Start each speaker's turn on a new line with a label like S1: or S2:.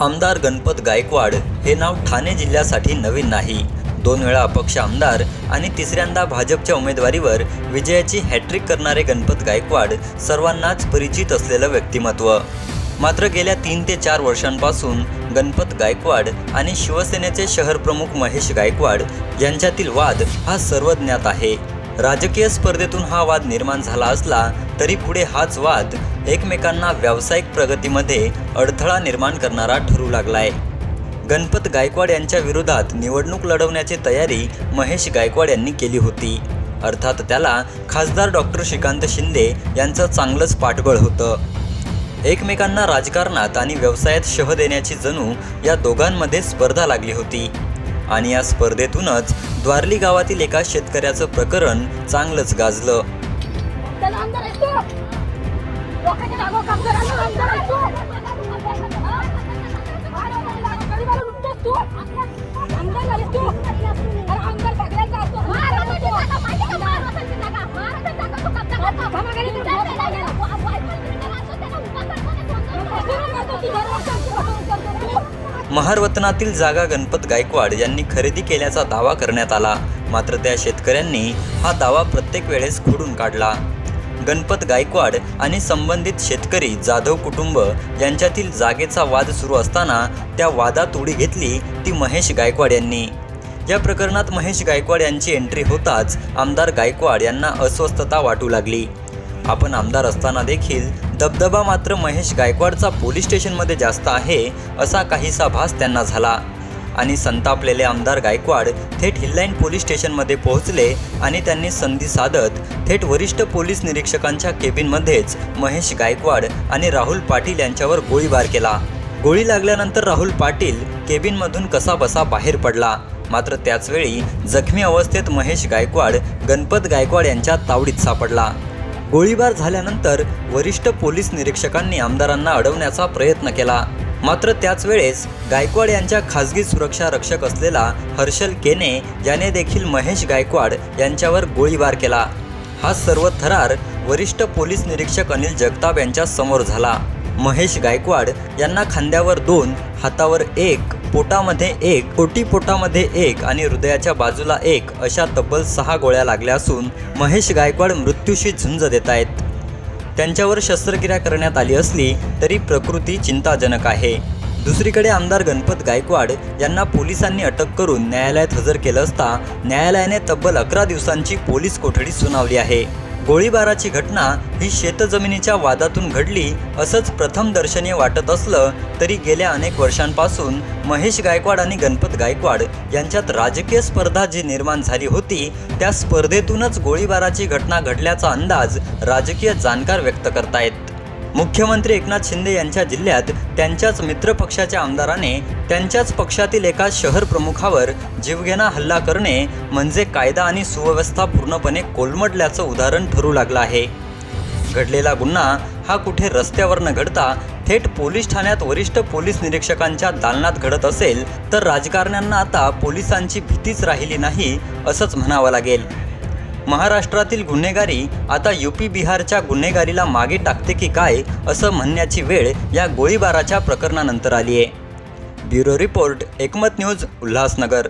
S1: आमदार गणपत गायकवाड हे नाव ठाणे जिल्ह्यासाठी नवीन नाही. दोन वेळा अपक्ष आमदार आणि तिसऱ्यांदा भाजपच्या उमेदवारीवर विजयाची हॅट्रिक करणारे गणपत गायकवाड सर्वांनाच परिचित असलेलं व्यक्तिमत्व. मात्र गेल्या तीन ते चार वर्षांपासून गणपत गायकवाड आणि शिवसेनेचे शहरप्रमुख महेश गायकवाड यांच्यातील वाद हा सर्वज्ञात आहे. राजकीय स्पर्धेतून हा वाद निर्माण झाला असला तरी पुढे हाच वाद एकमेकांना व्यावसायिक प्रगतीमध्ये अडथळा निर्माण करणारा ठरू लागलाय. गणपत गायकवाड यांच्या विरोधात निवडणूक लढवण्याची तयारी महेश गायकवाड यांनी केली होती. अर्थात त्याला खासदार डॉक्टर श्रीकांत शिंदे यांचं चांगलंच पाठबळ होतं. एकमेकांना राजकारणात आणि व्यवसायात शह देण्याची जणू या दोघांमध्ये स्पर्धा लागली होती. आणि या स्पर्धेतूनच द्वारली गावातील एका शेतकऱ्याचं प्रकरण चांगलंच गाजलं. महारवतनातील जागा गणपत गायकवाड यांनी खरेदी केल्याचा दावा करण्यात आला. मात्र त्या शेतकऱ्यांनी हा दावा प्रत्येक वेळेस खोडून काढला. गणपत गायकवाड आणि संबंधित शेतकरी जाधव कुटुंब यांच्यातील जागेचा वाद सुरू असताना त्या वादात उडी घेतली ती महेश गायकवाड यांनी. या प्रकरणात महेश गायकवाड यांची एंट्री होताच आमदार गायकवाड यांना अस्वस्थता वाटू लागली. आपण आमदार असताना देखील दबदबा मात्र महेश गायकवाडचा पोलीस स्टेशनमध्ये जास्त आहे असा काहीसा भास त्यांना झाला. आणि संतापलेले आमदार गायकवाड थेट हिल्लाईन पोलीस स्टेशनमध्ये पोहोचले आणि त्यांनी संधी साधत थेट वरिष्ठ पोलीस निरीक्षकांच्या केबिनमध्येच महेश गायकवाड आणि राहुल पाटील यांच्यावर गोळीबार केला. गोळी लागल्यानंतर राहुल पाटील केबिनमधून कसाबसा बाहेर पडला. मात्र त्याचवेळी जखमी अवस्थेत महेश गायकवाड गणपत गायकवाड यांच्या तावडीत सापडला. गोळीबार झाल्यानंतर वरिष्ठ पोलीस निरीक्षकांनी आमदारांना अडवण्याचा प्रयत्न केला. मात्र त्याच वेळेस गायकवाड यांच्या खासगी सुरक्षा रक्षक असलेला हर्षल केने याने देखील महेश गायकवाड यांच्यावर गोळीबार केला. हा सर्व थरार वरिष्ठ पोलीस निरीक्षक अनिल जगताप यांच्या समोर झाला. महेश गायकवाड यांना खांद्यावर दोन हातावर एक पोटामध्ये एक पोटी पोटामध्ये एक आणि हृदयाच्या बाजूला एक अशा तब्बल सहा गोळ्या लागल्या असून महेश गायकवाड मृत्यूशी झुंज देत आहेत. त्यांच्यावर शस्त्रक्रिया करण्यात आली असली तरी प्रकृती चिंताजनक आहे. दुसरीकडे आमदार गणपत गायकवाड यांना पोलिसांनी अटक करून न्यायालयात हजर केलं असता न्यायालयाने तब्बल अकरा दिवसांची पोलीस कोठडी सुनावली आहे. गोळीबाराची घटना ही शेतजमिनीच्या वादातून घडली असंच प्रथम दर्शनीय वाटत असलं तरी गेल्या अनेक वर्षांपासून महेश गायकवाड आणि गणपत गायकवाड यांच्यात राजकीय स्पर्धा जी निर्माण झाली होती त्या स्पर्धेतूनच गोळीबाराची घटना घडल्याचा अंदाज राजकीय जाणकार व्यक्त करतायत. मुख्यमंत्री एकनाथ शिंदे यांच्या जिल्ह्यात त्यांच्याच मित्रपक्षाच्या आमदाराने त्यांच्याच पक्षातील एका शहर प्रमुखावर जीवघेणा हल्ला करणे म्हणजे कायदा आणि सुव्यवस्था पूर्णपणे कोलमडल्याचं उदाहरण ठरू लागलं आहे. घडलेला गुन्हा हा कुठे रस्त्यावर न घडता थेट पोलीस ठाण्यात वरिष्ठ पोलीस निरीक्षकांच्या दालनात घडत असेल तर राजकारण्यांना आता पोलिसांची भीतीच राहिली नाही असंच म्हणावं लागेल. महाराष्ट्रातील गुन्हेगारी आता यूपी बिहारच्या गुन्हेगारीला मागे टाकते की काय असं म्हणण्याची वेळ या गोळीबाराच्या प्रकरणानंतर आली आहे. Bureau report Ekmat news Ulhasnagar.